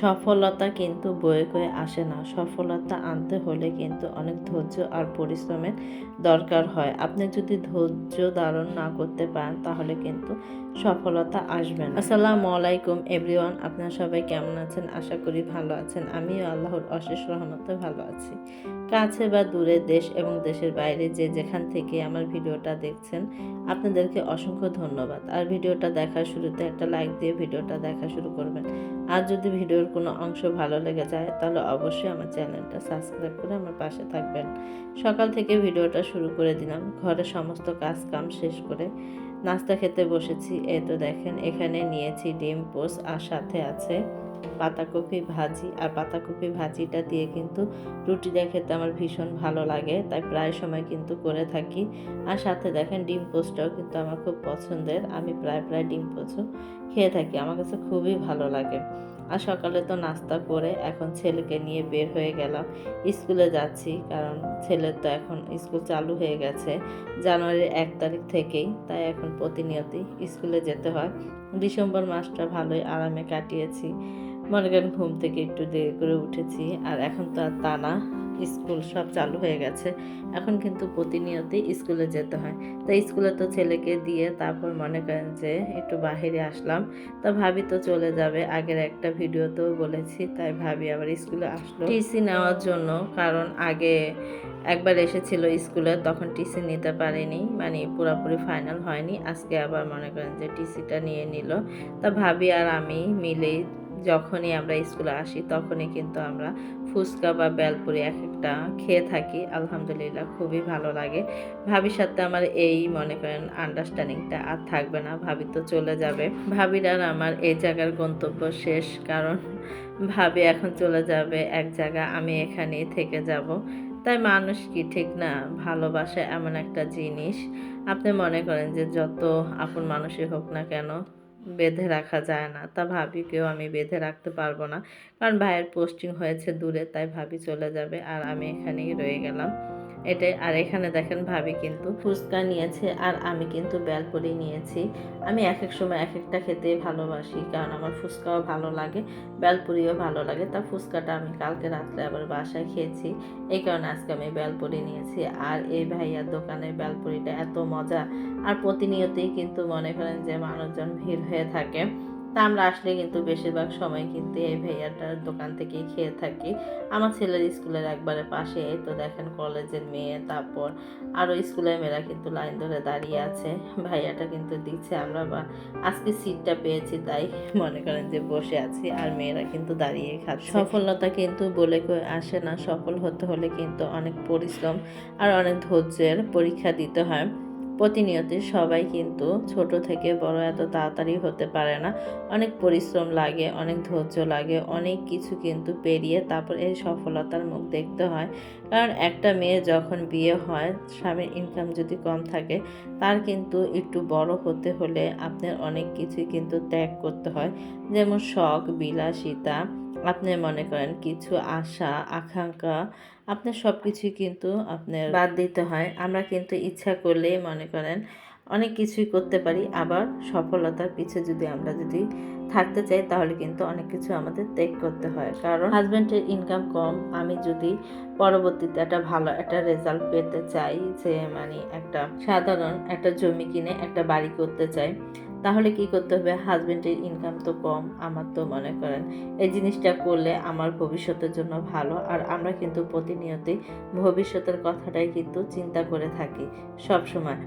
সফলতা কিন্তু বয়ে কয়ে আসে না। সফলতা আনতে হলে কিন্তু অনেক ধৈর্য আর পরিশ্রমের দরকার হয়। আপনি যদি ধৈর্য ধারণ না করতে পারেন, তাহলে কিন্তু সফলতা আসবে না। আসসালামু আলাইকুম এভরিওয়ান, আপনারা সবাই কেমন আছেন? আশা করি ভালো আছেন। আমিও আল্লাহর অশেষ রহমতে ভালো আছি। কাছে বা দূরে দেশ এবং দেশের বাইরে যে যেখান থেকে আমার ভিডিওটা দেখছেন, আপনাদেরকে অসংখ্য ধন্যবাদ। আর ভিডিওটা দেখার শুরুতে একটা লাইক দিয়ে ভিডিওটা দেখা শুরু করবেন। আর যদি ভিডিওর কোনো অংশ ভালো লেগে যায়, তাহলে অবশ্যই আমার চ্যানেলটা সাবস্ক্রাইব করে আমার পাশে থাকবেন। সকাল থেকে ভিডিওটা শুরু করে দিলাম, ঘরে সমস্ত কাজ কাম শেষ করে নাস্তা খেতে বসেছি। এ তো দেখেন, এখানে নিয়েছি ডিম পোস আর সাথে আছে পাতাকপি ভাজি, আর পাতাকপি ভাজিটা দিয়ে কিন্তু রুটিটা খেতে আমার ভীষণ ভালো লাগে, তাই প্রায় সময় কিন্তু করে থাকি। আর সাথে দেখেন ডিম পোস্টটাও কিন্তু আমার খুব পছন্দের, আমি প্রায় প্রায় ডিম পোস্টও খেয়ে থাকি, আমার কাছে খুবই ভালো লাগে। আর সকালে তো নাস্তা করে এখন ছেলেকে নিয়ে বের হয়ে গেলাম, স্কুলে যাচ্ছি, কারণ ছেলের তো এখন স্কুল চালু হয়ে গেছে, জানুয়ারির এক তারিখ থেকেই, তাই এখন প্রতিনিয়তই স্কুলে যেতে হয়। ডিসেম্বর মাসটা ভালোই আরামে কাটিয়েছি। মনে করেন ঘুম থেকে একটু দেরি করে উঠেছি আর এখন তো আর তা না, স্কুল সব চালু হয়ে গেছে। এখন কিন্তু প্রতিনিয়তই স্কুলে যেতে হয়। তাই স্কুলে তো ছেলেকে দিয়ে তারপর মনে করেন যে একটু বাহিরে আসলাম। তা ভাবি তো চলে যাবে, আগের একটা ভিডিওতেও বলেছি, তাই ভাবি আবার স্কুলে আসলো। টিসি নেওয়ার জন্য, কারণ আগে একবার এসেছিল স্কুলে, তখন টিসি নিতে পারেনি মানে পুরোপুরি ফাইনাল হয়নি। আজকে আবার মনে করেন যে টিসিটা নিয়ে নিল। তা ভাবি আর আমি মিলেই যখনই আমরা স্কুলে আসি, তখনই কিন্তু আমরা ফুচকা বা বেলপুরি এক একটা খেয়ে থাকি। আলহামদুলিল্লাহ, খুবই ভালো লাগে। ভাবির সাথে আমার এই, মনে করেন আন্ডারস্ট্যান্ডিংটা আর থাকবে না। ভাবি তো চলে যাবে। ভাবির আর আমার এই জায়গার গন্তব্য শেষ, কারণ ভাবি এখন চলে যাবে এক জায়গা, আমি এখানেই থেকে যাব। তাই মানুষ কি ঠিক না? ভালোবাসা এমন একটা জিনিস। আপনি মনে করেন যে যত আপন মানুষই হোক না কেন বেঁধে রাখা যায় না। তা ভাবি কেউ আমি বেঁধে রাখতে পারব না। কারণ ভাইয়ের পোস্টিং হয়েছে দূরে, তাই ভাবি চলে যাবে। আর আমি এখানেই রয়ে গেলাম। এটাই। আর এখানে দেখেন ভাবি কিন্তু ফুচকা নিয়েছে আর আমি কিন্তু বেলপুরি নিয়েছি। আমি এক এক সময় এক একটা খেতে ভালোবাসি কারণ আমার ফুচকাও ভালো লাগে বেলপুরিও ভালো লাগে। তা ফুচকাটা আমি কালকে রাত্রে আবার বাসায় খেয়েছি। এই কারণে আজকে আমি বেলপুরি নিয়েছি। আর এই ভাইয়ার দোকানের বেলপুরিটা এত মজা। আর প্রতিনিয়তই কিন্তু মনে করেন যে মানুষজন ভিড় হয়ে থাকে। তা আমরা আসলে কিন্তু বেশিরভাগ সময় কিন্তু এই ভাইয়াটার দোকান থেকেই খেয়ে থাকি। আমার ছেলের স্কুলের একবারে পাশে তো দেখেন কলেজের মেয়ে, তারপর আরও স্কুলের মেয়েরা কিন্তু লাইন ধরে দাঁড়িয়ে আছে। ভাইয়াটা কিন্তু দিচ্ছে আমরা বা আজকে সিটটা পেয়েছি তাই মনে করেন যে বসে আছি আর মেয়েরা কিন্তু দাঁড়িয়ে খাচ্ছে। সফলতা কিন্তু বলে আসে না, সফল হতে হলে কিন্তু অনেক পরিশ্রম আর অনেক ধৈর্যের পরীক্ষা দিতে হয়। প্রতিনিয়ত সবাই কিন্তু ছোট থেকে বড় এত তাড়াতাড়ি হতে পারে না। অনেক পরিশ্রম লাগে, অনেক ধৈর্য লাগে, অনেক কিছু কিন্তু পেরিয়ে তারপর এই সফলতার মুখ দেখতে হয়। কারণ একটা মেয়ে যখন বিয়ে হয়, স্বামীর ইনকাম যদি কম থাকে, তার কিন্তু একটু বড় হতে হলে আপনার অনেক কিছুই কিন্তু ত্যাগ করতে হয়। যেমন শখ, বিলাসিতা আপনি মনে করেন কিছু আশা, আকাঙ্ক্ষা, আপনার সব কিছুই কিন্তু আপনার বাদ দিতে হয়। আমরা কিন্তু ইচ্ছা করলেই মনে করেন অনেক কিছুই করতে পারি। আবার সফলতার পিছে যদি আমরা যদি থাকতে চাই, তাহলে কিন্তু অনেক কিছু আমাদের ত্যাগ করতে হয়। কারণ হাজব্যান্ডের ইনকাম কম। আমি যদি পরবর্তীতে একটা ভালো একটা রেজাল্ট পেতে চাই, যে মানে একটা সাধারণ একটা জমি কিনে একটা বাড়ি করতে চাই তাহলে কি করতে হবে? হাজব্যান্ডের ইনকাম তো কম, আমার তো মনে করেন। এই জিনিসটা করলে আমার ভবিষ্যতের জন্য ভালো। আর আমরা কিন্তু প্রতিনিয়তই ভবিষ্যতের কথাটাই কিন্তু চিন্তা করে থাকি সব সময়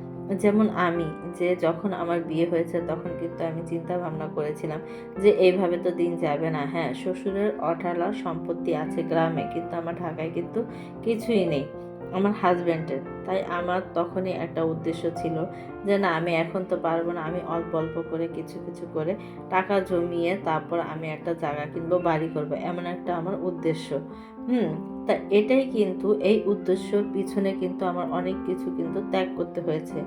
যেমন আমি, যে যখন আমার বিয়ে হয়েছে তখন কিন্তু আমি চিন্তা ভাবনা করেছিলাম যে এইভাবে তো দিন যাবে না। হ্যাঁ শ্বশুরের অঠালা সম্পত্তি আছে গ্রামে, কিন্তু আমার ঢাকায় কিন্তু কিছুই নেই। আমার হাজব্যান্ডের তাই আমার তখনই একটা উদ্দেশ্য ছিল যে, না, আমি এখন তো পারব না, আমি অল্প অল্প করে কিছু কিছু করে টাকা জমিয়ে তারপর আমি একটা জায়গা কিনবো, বাড়ি করব। এমন একটা আমার উদ্দেশ্য। হুম, তা এটাই কিন্তু, এই উদ্দেশ্য পিছনে কিন্তু আমার অনেক কিছু কিন্তু ত্যাগ করতে হয়েছে।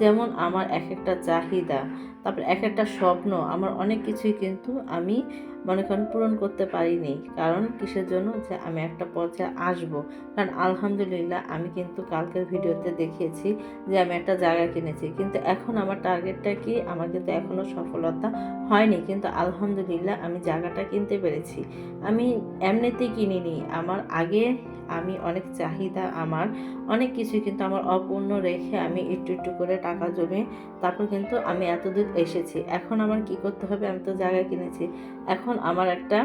যেমন আমার এক একটা চাহিদা, তারপর এক একটা স্বপ্ন, আমার অনেক কিছুই কিন্তু আমি মনে করেন পূরণ করতে পারিনি। কারণ কিসের জন্য? যে আমি একটা পর্যায়ে আসব। কারণ আলহামদুলিল্লাহ আমি কিন্তু কালকের ভিডিওতে দেখিয়েছি যে আমি একটা জায়গা কিনেছি। কিন্তু এখন আমার টার্গেটটা কি? আমার কিন্তু এখনও সফলতা হয়নি। কিন্তু আলহামদুলিল্লাহ আমি জায়গাটা কিনতে পেরেছি। আমি এমনিতেই কিনিনি। আমার আগে আমি অনেক চাহিদা আমার, অনেক কিছু কিন্তু আমার অপূর্ণ রেখে আমি একটু একটু করে টাকা জমে, তারপর কিন্তু আমি এতদূর এসেছি। এখন আমার কি করতে হবে? আমি তো জায়গা কিনেছি। এখন আমার একটা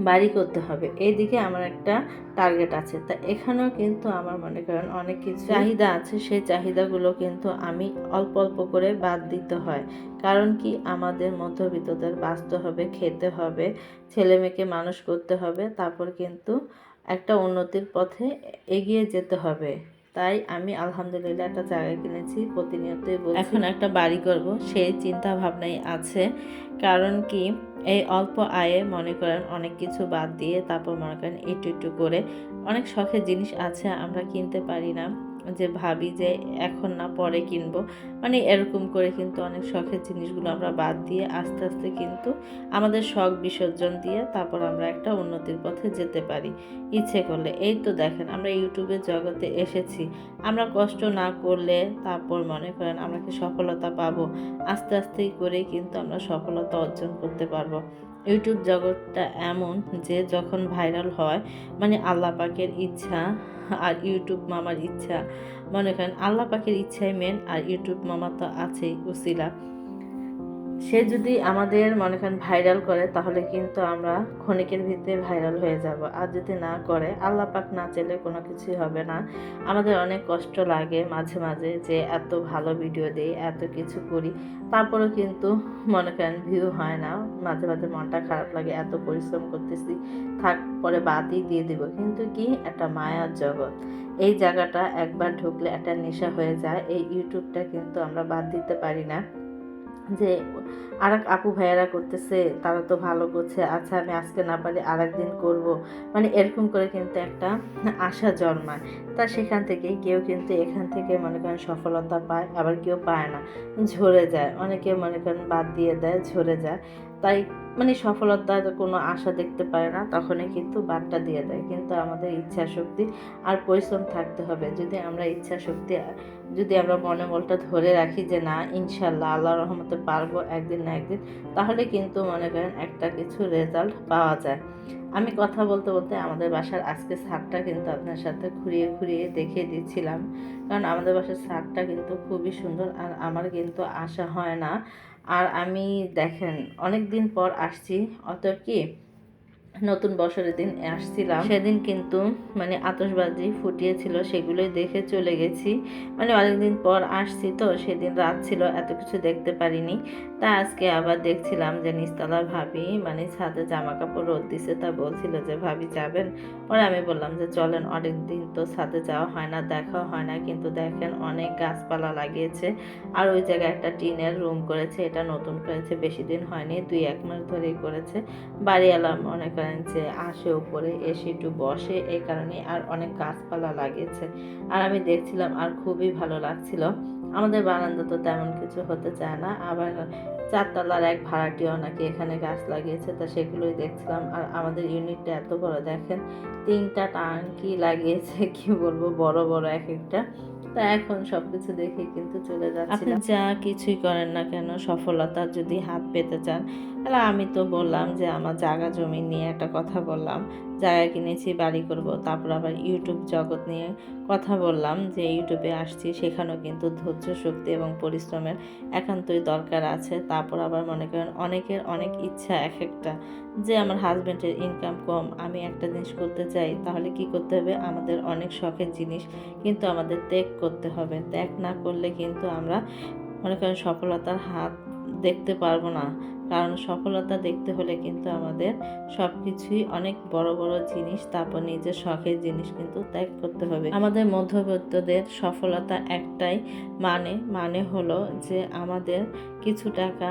বাড়ি করতে হবে। এইদিকে আমার একটা টার্গেট আছে। তা এখানেও কিন্তু আমার মনে করেন অনেক কিছু চাহিদা আছে। সেই চাহিদাগুলো কিন্তু আমি অল্প অল্প করে বাদ দিতে হয়। কারণ কি? আমাদের মধ্যবিত্তদের বাঁচতে হবে, খেতে হবে ছেলে মেয়েকে মানুষ করতে হবে। তারপর কিন্তু একটা উন্নতির পথে এগিয়ে যেতে হবে। তাই আমি আলহামদুলিল্লাহ একটা জায়গা কিনেছি, প্রতিনিয়তই এখন একটা বাড়ি করব সেই চিন্তা ভাবনাই আছে। কারণ কি, এই অল্প আয়ে মনে করেন অনেক কিছু বাদ দিয়ে তারপর মনে করেন একটু একটু করে অনেক শখের জিনিস আছে, আমরা কিনতে পারি না। যে ভাবি যে এখন না পরে কিনবো। মানে এরকম করে কিন্তু অনেক শখের জিনিসগুলো আমরা বাদ দিয়ে আস্তে আস্তে কিন্তু আমাদের শখ বিসর্জন দিয়ে তারপর আমরা একটা উন্নতির পথে যেতে পারি। ইচ্ছে করলে। এই তো দেখেন, আমরা ইউটিউবের জগতে এসেছি। আমরা কষ্ট না করলে তারপর মনে করেন আমরা কি সফলতা পাবো? আস্তে আস্তেই করে কিন্তু আমরা সফলতা অর্জন করতে পারব। ইউটিউব জগৎটা এমন যে যখন ভাইরাল হয় মানে আল্লাহ পাকের ইচ্ছা আর ইউটিউব মামার ইচ্ছা। মনে করেন আল্লাহ পাকের ইচ্ছাই মেন আর ইউটিউব মামা তো আছেই উসিলা সে যদি আমাদের মনে করেন ভাইরাল করে, তাহলে কিন্তু আমরা ক্ষণিকের ভিতরে ভাইরাল হয়ে যাব। আর যদি না করে, আল্লাহ পাক না চাইলে কোনো কিছুই হবে না। আমাদের অনেক কষ্ট লাগে মাঝে মাঝে যে এত ভালো ভিডিও দিই, এত কিছু করি, তারপরেও কিন্তু মনে করেন ভিউ হয় না। মাঝে মাঝে মনটা খারাপ লাগে, এত পরিশ্রম করতেছি, থাক, পরে বাদই দিয়ে দিব। কিন্তু কি? একটা মায়ার জগৎ। এই জায়গাটা একবার ঢুকলে একটা নেশা হয়ে যায়, এই ইউটিউবটা কিন্তু আমরা বাদ দিতে পারি না। যে আর এক আপু ভাইয়ারা করতেছে, তারা তো ভালো করছে। আচ্ছা আমি আজকে না পারি আর একদিন করব। মানে এরকম করে কিন্তু একটা আশা জন্মায়। তা সেখান থেকে কেউ কিন্তু এখান থেকে মনে করেন সফলতা পায়, আবার কেউ পায় না। ঝরে যায়। অনেকে মনে করেন বাদ দিয়ে দেয়, ঝরে যায়। তাই মানে সফলতার কোনো আশা দেখতে পারে না, তখনই কিন্তু বাদটা দিয়ে দেয়। কিন্তু আমাদের ইচ্ছা শক্তি আর পরিশ্রম থাকতে হবে। যদি আমরা ইচ্ছা শক্তি যদি আমরা মনে বলটা ধরে রাখি যে না, ইনশাল্লাহ, আল্লাহ রহমতে পারব একদিন না একদিন, তাহলে কিন্তু মনে করেন একটা কিছু রেজাল্ট পাওয়া যায়। আমি কথা বলতে বলতে আমাদের বাসার আজকে ছাদটা কিন্তু আপনার সাথে ঘুরিয়ে ঘুরিয়ে দেখিয়ে দিচ্ছিলাম। কারণ আমাদের বাসার ছাদটা কিন্তু খুবই সুন্দর আর আমার কিন্তু আশা হয় না। আর আমি দেখেন অনেক দিন পর আসছি। অত কি নতুন বছরের দিন আসছিলাম। সেদিন কিন্তু মানে আতসবাজি ফুটিয়েছিল, সেগুলোই দেখে চলে গেছি। মানে অনেকদিন পর আসছি তো, সেদিন রাত ছিল, এত কিছু দেখতে পারিনি। তা আজকে আবার দেখছিলাম যে, নিস্তালার ভাবি মানে ছাদে জামা কাপড় রোদ দিছে, তা বলছিল যে, ভাবি, যাবেন? পরে আমি বললাম যে, চলেন অনেক দিন তো ছাদে যাওয়া হয় না দেখা হয় না, কিন্তু দেখেন, অনেক গাছপালা লাগিয়েছে। আর ওই জায়গায় একটা টিনের রুম করেছে, এটা নতুন করেছে, বেশি দিন হয়নি দুই এক মাস ধরেই করেছে। বাড়িওয়ালা মনে করেন যে আসে উপরে, এসে একটু বসে এই কারণে আর অনেক গাছপালা লাগিয়েছে। আর আমি দেখছিলাম আর খুবই ভালো লাগছিল। আমাদের বারান্দা তো তেমন কিছু হতে চায় না। আবার চারতলার এক ভাড়াটিও নাকি এখানে গাছ লাগিয়েছে, তা সেগুলোই দেখছিলাম। আর আমাদের ইউনিটটা এত বড়, দেখেন, তিনটা টাঙ্কি লাগিয়েছে, কি বলব, বড় বড় এক একটা। তা এখন সব কিছু দেখে কিন্তু চলে যাচ্ছে আপনি যা কিছুই করেন না কেন সফলতা যদি হাত পেতে চান তাহলে আমি তো বললাম যে আমার জায়গা জমি নিয়ে একটা কথা বললাম। জায়গা কিনেছি, বাড়ি করব, তারপর আবার ইউটিউব জগৎ নিয়ে কথা বললাম যে ইউটিউবে আসছি, সেখানেও কিন্তু ধৈর্য, শক্তি এবং পরিশ্রমের একান্তই দরকার আছে। তারপর আবার মনে করেন অনেকের অনেক ইচ্ছা এক একটা যে আমার হাজব্যান্ডের ইনকাম কম, আমি একটা জিনিস করতে চাই, তাহলে কি করতে হবে? আমাদের অনেক শখের জিনিস কিন্তু আমাদের ত্যাগ করতে হবে। ত্যাগ না করলে কিন্তু আমরা মনে করেন সফলতার হাত দেখতে পারব না। কারণ সফলতা দেখতে হলে কিন্তু আমাদের সব কিছুই অনেক বড় বড় জিনিস, তারপর নিজের শখের জিনিস কিন্তু ত্যাগ করতে হবে। আমাদের মধ্যবিত্তদের সফলতা একটাই মানে মানে হলো যে আমাদের কিছু টাকা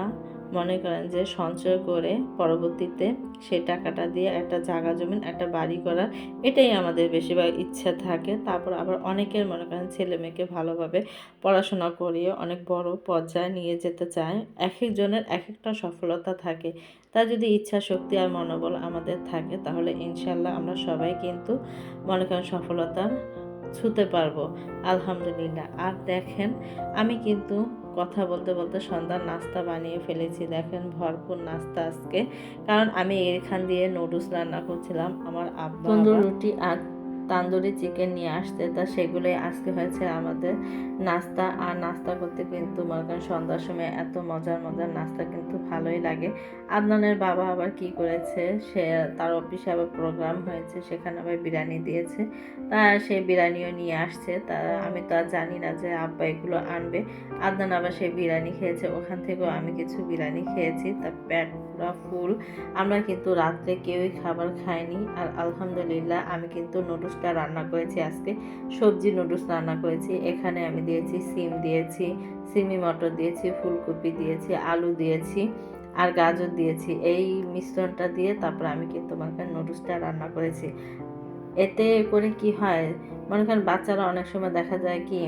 মনে করেন যে সঞ্চয় করে পরবর্তীতে সেই টাকাটা দিয়ে একটা জায়গা জমিন, একটা বাড়ি করার এটাই আমাদের বেশিরভাগ ইচ্ছা থাকে। তারপর আবার অনেকের মনে করেন ছেলে মেয়েকে ভালোভাবে পড়াশোনা করিয়ে অনেক বড় পর্যায়ে নিয়ে যেতে চায়। এক একজনের এক একটা সফলতা থাকে। তার যদি ইচ্ছা, শক্তি আর মনোবল আমাদের থাকে, তাহলে ইনশাল্লাহ আমরা সবাই কিন্তু মনে করেন সফলতার ছুতে পারব। আলহামদুলিল্লাহ। আর দেখেন, আমি কিন্তু কথা বলতে বলতে সন্ধ্যার নাস্তা বানিয়ে ফেলেছি। দেখেন ভরপুর নাস্তা আজকে। কারণ আমি এখান দিয়ে নুডলস রান্না করছিলাম। আমার আব্বা রুটি আর তান্দুরি চিকেন নিয়ে আসতে। তা সেগুলোই আজকে হয়েছে আমাদের নাস্তা। আর নাস্তা করতে কিন্তু মনে করেন সন্ধ্যার সময় এত মজার মজার নাস্তা কিন্তু ভালোই লাগে। আদনানের বাবা আবার কি করেছে? সে তার অফিসে আবার প্রোগ্রাম হয়েছে, সেখানে আবার বিরিয়ানি দিয়েছে। তা সে বিরিয়ানিও নিয়ে আসছে। তা আমি তো আর জানি না যে আব্বা এগুলো আনবে। আদনান আবার সে বিরিয়ানি খেয়েছে। ওখান থেকেও আমি কিছু বিরিয়ানি খেয়েছি। তা পেট পুরা ফুল, আমরা কিন্তু রাত্রে কেউই খাবার খাইনি। আর আলহামদুলিল্লাহ, আমি কিন্তু নুডলসটা রান্না করেছি আজকে। সবজি নুডলস রান্না করেছি। এখানে আমি দিয়েছি সিম দিয়েছি, সিমি মটর দিয়েছি, ফুলকপি দিয়েছি, আলু দিয়েছি, আর গাজর দিয়েছি। এই মিশ্রণটা দিয়ে তারপর আমি কিন্তু করেন নুডলসটা রান্না করেছি। এতে করে কি হয়? মনে করেন বাচ্চারা অনেক সময় দেখা যায় কি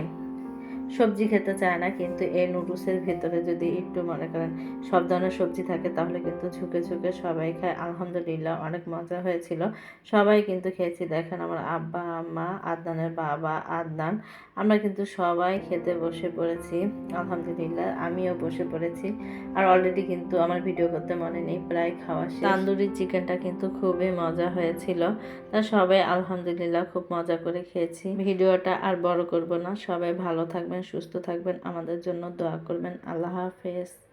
সবজি খেতে চায় না, কিন্তু এই নুডলসের ভিতরে যদি একটু মনে করেন সব ধরনের সবজি থাকে, তাহলে কিন্তু ঝুঁকে ঝুঁকে সবাই খায়। আলহামদুলিল্লাহ, অনেক মজা হয়েছিল। সবাই কিন্তু খেয়েছি। দেখেন আমার আব্বা, আম্মা, আদনানের বাবা, আদনান, আমরা কিন্তু সবাই খেতে বসে পড়েছি। আলহামদুলিল্লাহ, আমিও বসে পড়েছি। আর অলরেডি কিন্তু আমার ভিডিও করতে মনে নেই, প্রায় খাওয়া শেষ। তান্দুরি চিকেনটা কিন্তু খুবই মজা হয়েছিল। তা সবাই আলহামদুলিল্লাহ খুব মজা করে খেয়েছি। ভিডিওটা আর বড় করব না। সবাই ভালো থাকবেন সুস্থ থাকবেন। আমাদের জন্য দোয়া করবেন। আল্লাহ হাফেজ।